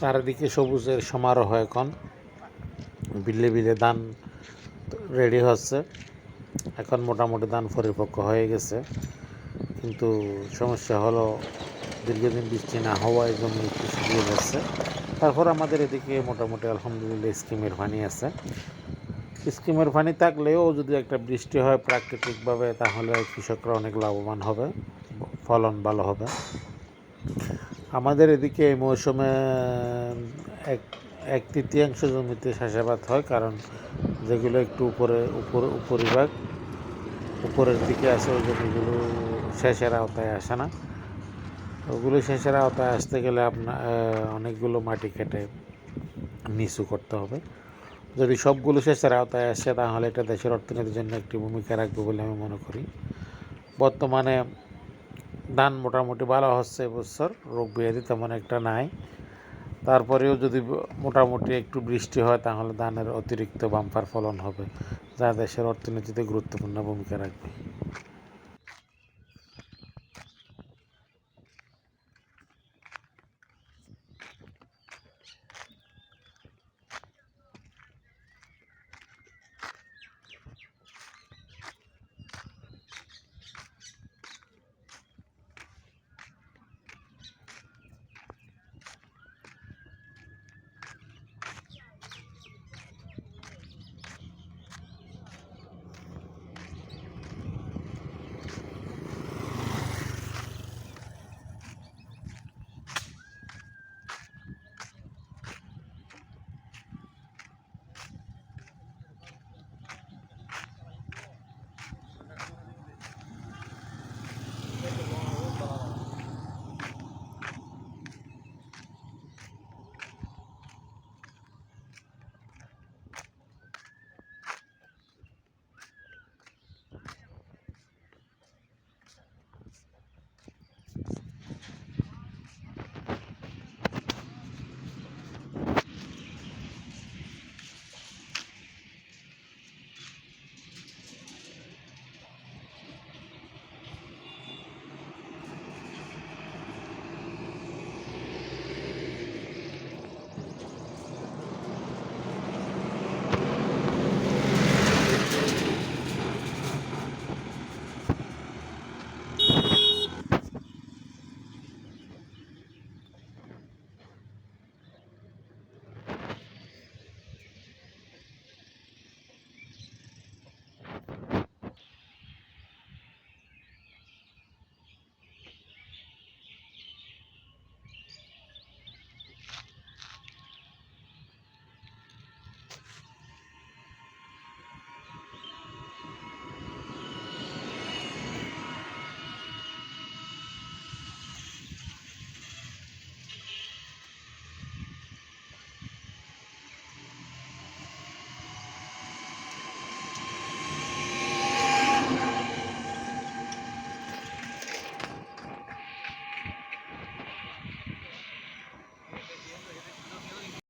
চারিদিকে সবুজের সমারোহ এখন। বিলে বিলে ধান রেডি হচ্ছে। এখন মোটামুটি ধান পরিপক্ক হয়ে গেছে। কিন্তু সমস্যা হলো দীর্ঘদিন বৃষ্টি না হওয়ায় জমি একটু শুকিয়ে যাচ্ছে। তারপর আমাদের এদিকে মোটামুটি আলহামদুলিল্লাহ স্কিমের পানি আছে। স্কিমের পানি থাকলেও যদি একটা বৃষ্টি হয় প্রাকৃতিকভাবে, তাহলে কৃষকরা অনেক লাভবান হবে, ফলন ভালো হবে। আমাদের এদিকে এই মৌসুমে এক এক তৃতীয়াংশ জমিতে চাষাবাদ হয়, কারণ যেগুলো একটু উপরে, উপর, উপরিভাগ, উপরের দিকে আছে ওই জমিগুলো শেষের আওতায় আসে না। ওগুলো শেষের আওতায় আসতে গেলে আপনার অনেকগুলো মাটি কেটে নিচু করতে হবে। যদি সবগুলো শেষের আওতায় আসে, তাহলে এটা দেশের অর্থনীতির জন্য একটি ভূমিকা রাখবে বলে আমি মনে করি। বর্তমানে ধান মোটামুটি ভালো হচ্ছে এবছর, রোগ ব্যাধি তেমন একটা নাই। তারপরেও যদি মোটামুটি একটু বৃষ্টি হয়, তাহলে ধানের অতিরিক্ত বাম্পার ফলন হবে, যা দেশের অর্থনীতিতে গুরুত্বপূর্ণ ভূমিকা রাখবে।